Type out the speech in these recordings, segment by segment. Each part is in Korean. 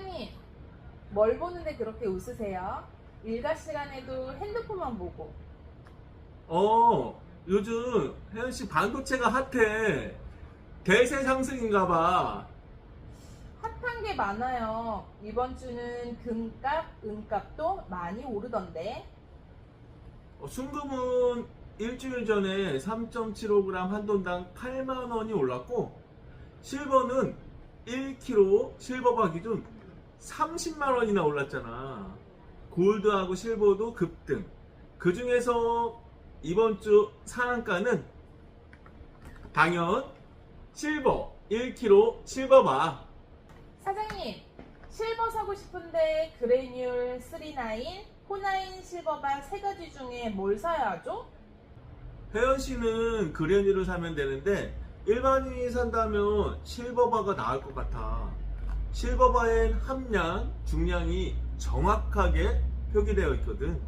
사장님, 뭘 보는데 그렇게 웃으세요? 일과 시간에도 핸드폰만 보고. 어, 요즘 혜연 씨 반도체가 핫해. 대세 상승인가 봐. 핫한 게 많아요. 이번 주는 금값, 은값도 많이 오르던데. 어, 순금은 일주일 전에 3.75g 한 돈당 8만 원이 올랐고, 실버는 1kg 실버바 기준 30만 원이나 올랐잖아. 골드하고 실버도 급등. 그 중에서 이번 주 상한가는 당연 실버 1kg 실버바. 사장님, 실버 사고 싶은데 그레뉴얼 39, 포나인 실버바 세 가지 중에 뭘 사야 하죠? 혜연 씨는 그레니를 사면 되는데 일반인이 산다면 실버바가 나을 것 같아. 실버바엔 함량, 중량이 정확하게 표기되어 있거든.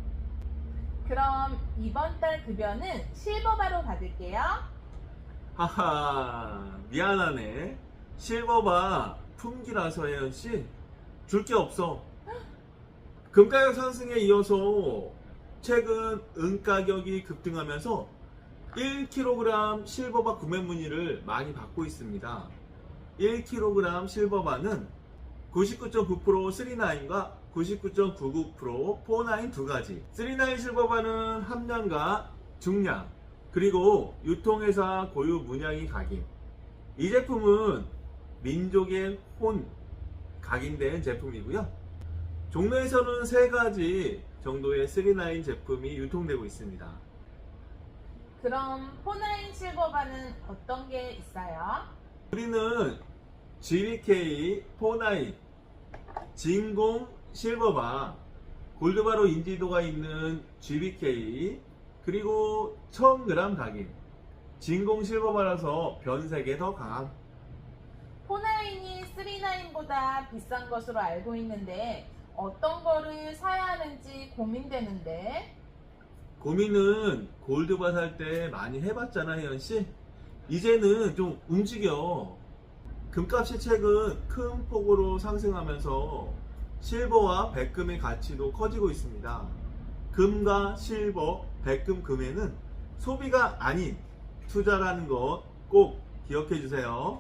그럼 이번 달 급여는 실버바로 받을게요. 하하, 미안하네. 실버바 품기라서 혜연 씨. 줄 게 없어. 금가격 상승에 이어서 최근 은가격이 급등하면서 1kg 실버바 구매 문의를 많이 받고 있습니다. 1kg 실버바는 99.9% 39과 99.99% 49 두 가지. 39 실버바는 함량과 중량, 그리고 유통회사 고유 문양이 각인. 이 제품은 민족의 혼 각인된 제품이고요. 종로에서는 세 가지 정도의 39 제품이 유통되고 있습니다. 그럼 포나인 실버바는 어떤 게 있어요? 우리는 GBK 49 진공 실버바 골드바로 인지도가 있는 GBK 그리고 1000g 각인 진공 실버바라서 변색에 더 강함. 포나인이 39보다 비싼 것으로 알고 있는데 어떤 거를 사야 하는지 고민되는데? 고민은 골드바 살 때 많이 해봤잖아 혜연씨. 이제는 좀 움직여 금값이 최근 큰 폭으로 상승하면서 실버와 백금의 가치도 커지고 있습니다. 금과 실버, 백금, 금에는 소비가 아닌 투자라는 것 꼭 기억해 주세요